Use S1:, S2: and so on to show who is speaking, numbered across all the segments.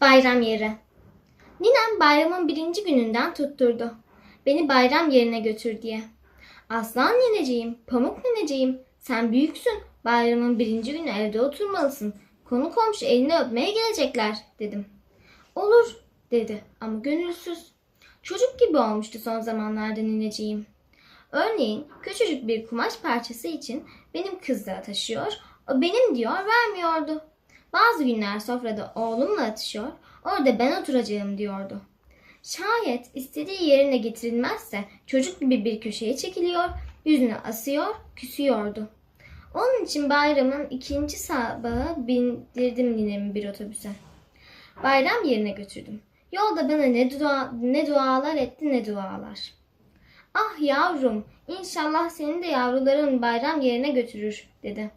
S1: Bayram yeri. Ninem bayramın birinci gününden tutturdu. Beni bayram yerine götür diye. Aslan nineciğim, pamuk nineciğim, sen büyüksün. Bayramın birinci günü evde oturmalısın. Konu komşu elini öpmeye gelecekler dedim. Olur dedi ama gönülsüz. Çocuk gibi olmuştu son zamanlarda nineciğim. Örneğin küçücük bir kumaş parçası için benim kızla taşıyor, o benim diyor vermiyordu. Bazı günler sofrada oğlumla atışıyor, orada ben oturacağım diyordu. Şayet istediği yerine getirilmezse çocuk gibi bir köşeye çekiliyor, yüzünü asıyor, küsüyordu. Onun için bayramın ikinci sabahı bindirdim ninemi bir otobüse. Bayram yerine götürdüm. Yolda bana ne, dua, ne dualar etti ne dualar. Ah yavrum, inşallah seni de yavruların bayram yerine götürür dedi.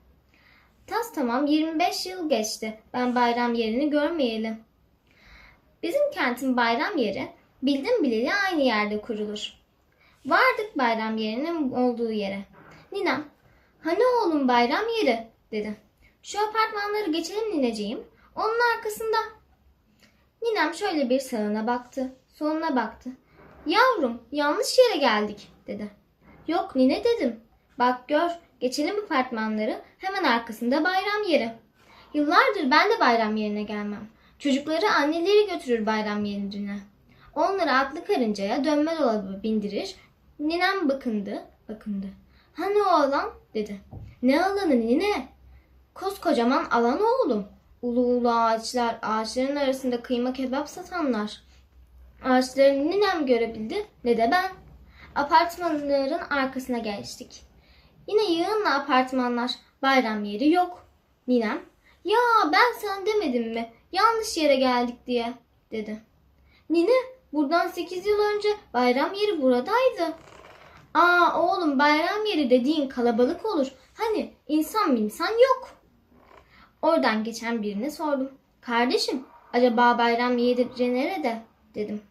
S1: Tas tamam 25 yıl geçti. Ben bayram yerini görmeyelim. Bizim kentin bayram yeri bildim bileli aynı yerde kurulur. Vardık bayram yerinin olduğu yere. Ninem, hani oğlum bayram yeri dedi. Şu apartmanları geçelim nineciğim. Onun arkasında. Ninem şöyle bir sağına baktı, soluna baktı. Yavrum yanlış yere geldik dedi. Yok nine dedim. Bak gör geçelim apartmanları hemen arkasında bayram yeri. Yıllardır ben de bayram yerine gelmem. Çocukları anneleri götürür bayram yerine. Onları atlı karıncaya dönme dolabı bindirir. Ninem bakındı, bakındı. Hani o alan dedi. Ne alanı nine? Koskocaman alan oğlum. Ulu ulu ağaçlar, ağaçların arasında kıyma kebap satanlar. Ağaçları ninem görebildi ne de ben. Apartmanların arkasına geçtik. Yine yığınla apartmanlar, bayram yeri yok. Ninem, ya ben sen demedim mi? Yanlış yere geldik diye, dedi. Nine, buradan 8 yıl önce bayram yeri buradaydı. Aa oğlum bayram yeri dediğin kalabalık olur. Hani insan insan yok. Oradan geçen birine sordum. Kardeşim, acaba bayram yeri nerede? dedim.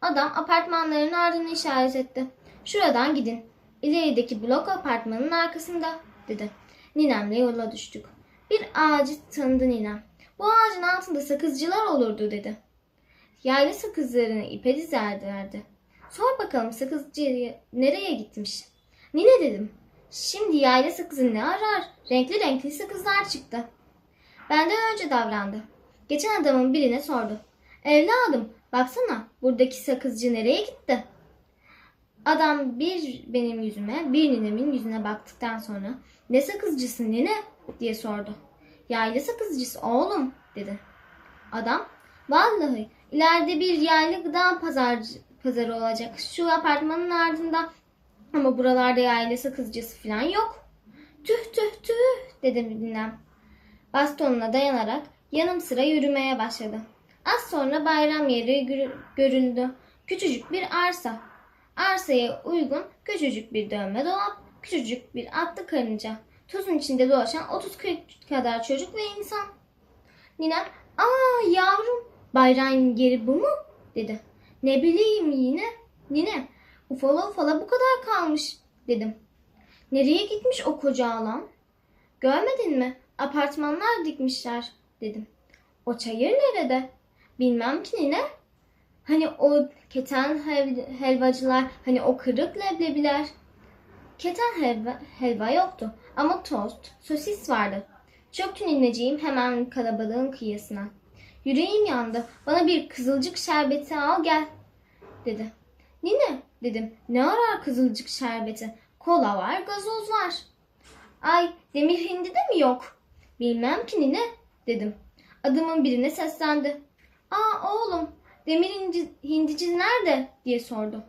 S1: Adam apartmanların ardını işaret etti. Şuradan gidin. İlerideki blok apartmanın arkasında dedi. Ninemle yola düştük. Bir ağacı tanıdı ninem. Bu ağacın altında sakızcılar olurdu dedi. Yaylı sakızlarını ipe dizerlerdi. Sor bakalım sakızcı nereye gitmiş? Nine dedim. Şimdi yayla sakızı ne arar? Renkli renkli sakızlar çıktı. Benden önce davrandı. Geçen adamın birine sordu. Evladım baksana buradaki sakızcı nereye gitti? Adam bir benim yüzüme bir ninemin yüzüne baktıktan sonra ne sakızcısı nine diye sordu. Yaylı sakızcısı oğlum dedi. Adam vallahi ileride bir yaylı gıda pazarcı, pazarı olacak şu apartmanın ardında ama buralarda yaylı sakızcısı falan yok. Tüh tüh tüh dedim ninem. Bastonuna dayanarak yanım sıra yürümeye başladı. Az sonra bayram yeri gör- görüldü. Küçücük bir arsa. Arsaya uygun küçücük bir dönme dolap, küçücük bir atlı karınca. Tozun içinde dolaşan 30-40 kadar çocuk ve insan. Ninem, aa yavrum bayram yeri bu mu? dedi. Ne bileyim yine. Nine, ufala ufala bu kadar kalmış dedim. Nereye gitmiş o koca alan? Görmedin mi? Apartmanlar dikmişler dedim. O çayır nerede? Bilmem ki nine. Hani o keten hel- helvacılar, hani o kırık leblebiler. Keten helva, helva yoktu ama tost, sosis vardı. Çöktü nineciğim hemen kalabalığın kıyısına. Yüreğim yandı. Bana bir kızılcık şerbeti al gel dedi. Nine dedim. Ne arar kızılcık şerbeti? Kola var, gazoz var. Ay demir hindi de mi yok? Bilmem ki nine dedim. Adamın birine seslendi. Aa oğlum demir hindi, hindici nerede diye sordu.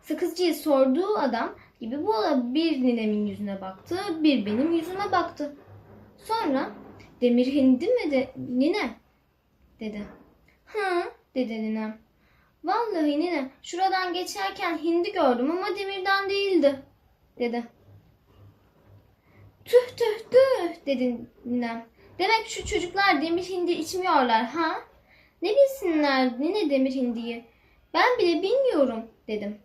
S1: Sakızcıyı sorduğu adam gibi bu da bir ninemin yüzüne baktı, bir benim yüzüme baktı. Sonra demir hindi mi de nine dedi. Hı dedi ninem. Vallahi nine şuradan geçerken hindi gördüm ama demirden değildi dedi. Tüh tüh tüh dedi ninem. Demek şu çocuklar demir hindi içmiyorlar ha? Ne bilsinler nine demir hindiyi? Ben bile bilmiyorum dedim.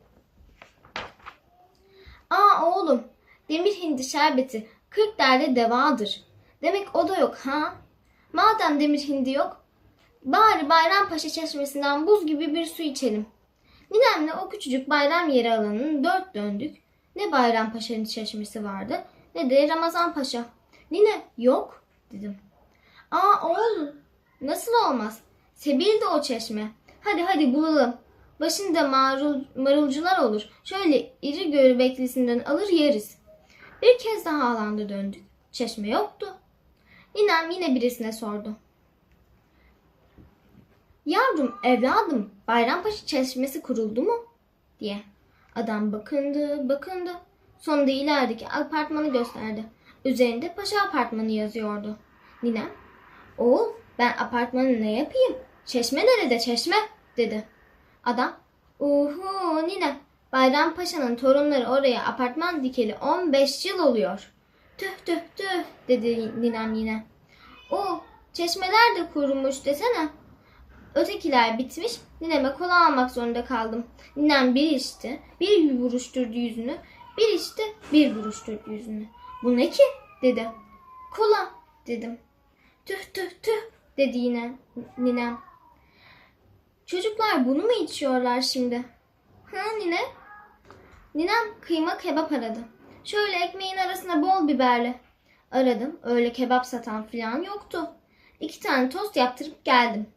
S1: Aa oğlum demir hindi şerbeti 40 derde devadır. Demek o da yok ha? Madem demir hindi yok Bari Bayrampaşa çeşmesinden buz gibi bir su içelim. Ninemle o küçücük bayram yeri alanını dört döndük. Ne Bayrampaşa'nın çeşmesi vardı ne de Ramazan Paşa. Nine yok dedim. Aa oğlum nasıl olmaz? Sebil de o çeşme. Hadi hadi bulalım. Başında marul, marulcular olur. Şöyle iri göbeklisinden alır yeriz. Bir kez daha alanda döndük. Çeşme yoktu. Ninem yine birisine sordu. Yavrum, evladım, Bayrampaşa çeşmesi kuruldu mu? diye. Adam bakındı, bakındı. Sonunda ilerideki apartmanı gösterdi. Üzerinde Paşa Apartmanı yazıyordu. Ninem, oğul ben apartmanı ne yapayım? Çeşme nerede çeşme? dedi. Adam, uhu ninem, Bayrampaşa'nın torunları oraya apartman dikeli 15 yıl oluyor. Tüh tüh tüh dedi ninem yine. O çeşmeler de kurumuş desene. Ötekiler bitmiş. Nineme kola almak zorunda kaldım. Ninem bir içti, bir buruşturdu yüzünü. Bir içti, bir buruşturdu yüzünü. Bu ne ki? dedi. Kola dedim. Tüh tüh tüh dedi yine ninem. Çocuklar bunu mu içiyorlar şimdi? Ha nine? Ninem kıyma kebap aradı. Şöyle ekmeğin arasına bol biberli. Aradım. Öyle kebap satan falan yoktu. İki tane tost yaptırıp geldim.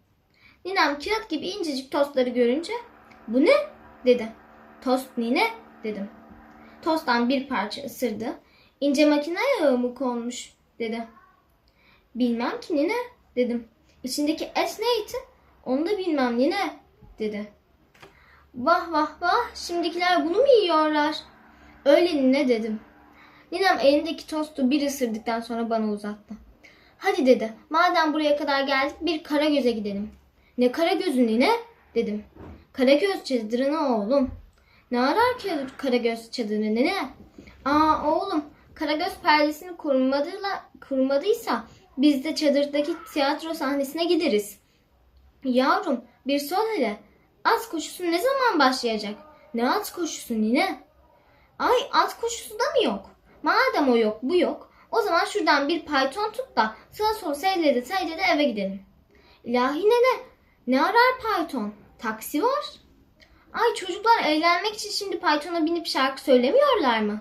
S1: Ninem kağıt gibi incecik tostları görünce bu ne dedi. Tost nine dedim. Tosttan bir parça ısırdı. İnce makine yağı mı konmuş dedi. Bilmem ki nine dedim. İçindeki et neydi? Onu da bilmem nine dedi. Vah vah vah şimdikiler bunu mu yiyorlar? Öyle nine dedim. Ninem elindeki tostu bir ısırdıktan sonra bana uzattı. Hadi dedi madem buraya kadar geldik bir Karagöz'e gidelim. Ne Karagöz'ü nine dedim. Karagöz çadırına oğlum. Ne arar ki Karagöz çadırını nene? Aa oğlum Karagöz perdesini kurmadıyla, kurmadıysa biz de çadırdaki tiyatro sahnesine gideriz. Yavrum bir sol hele. At koşusu ne zaman başlayacak? Ne at koşusu nine? Ay at koşusu da mı yok? Madem o yok bu yok. O zaman şuradan bir payton tut da sağa sola seyrede seyrede eve gidelim. İlahi nene ne arar payton? Taksi var. Ay çocuklar eğlenmek için şimdi paytona binip şarkı söylemiyorlar mı?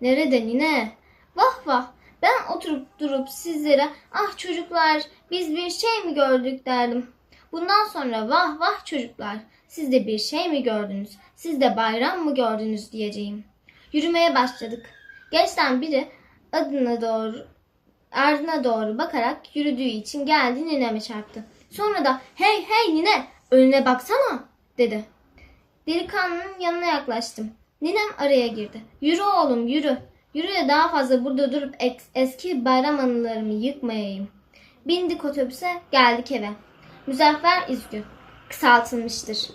S1: Nerede nine? Vah vah ben oturup durup sizlere ah çocuklar biz bir şey mi gördük derdim. Bundan sonra vah vah çocuklar siz de bir şey mi gördünüz? Siz de bayram mı gördünüz diyeceğim. Yürümeye başladık. Gençten biri adına doğru ardına doğru bakarak yürüdüğü için geldi nineme çarptı. Sonra da hey hey nine önüne baksana dedi. Delikanlının yanına yaklaştım. Ninem araya girdi. Yürü oğlum yürü. Yürü de daha fazla burada durup es- eski bayram anılarımı yıkmayayım. Bindik otobüse geldik eve. Müzaffer İzgü. Kısaltılmıştır.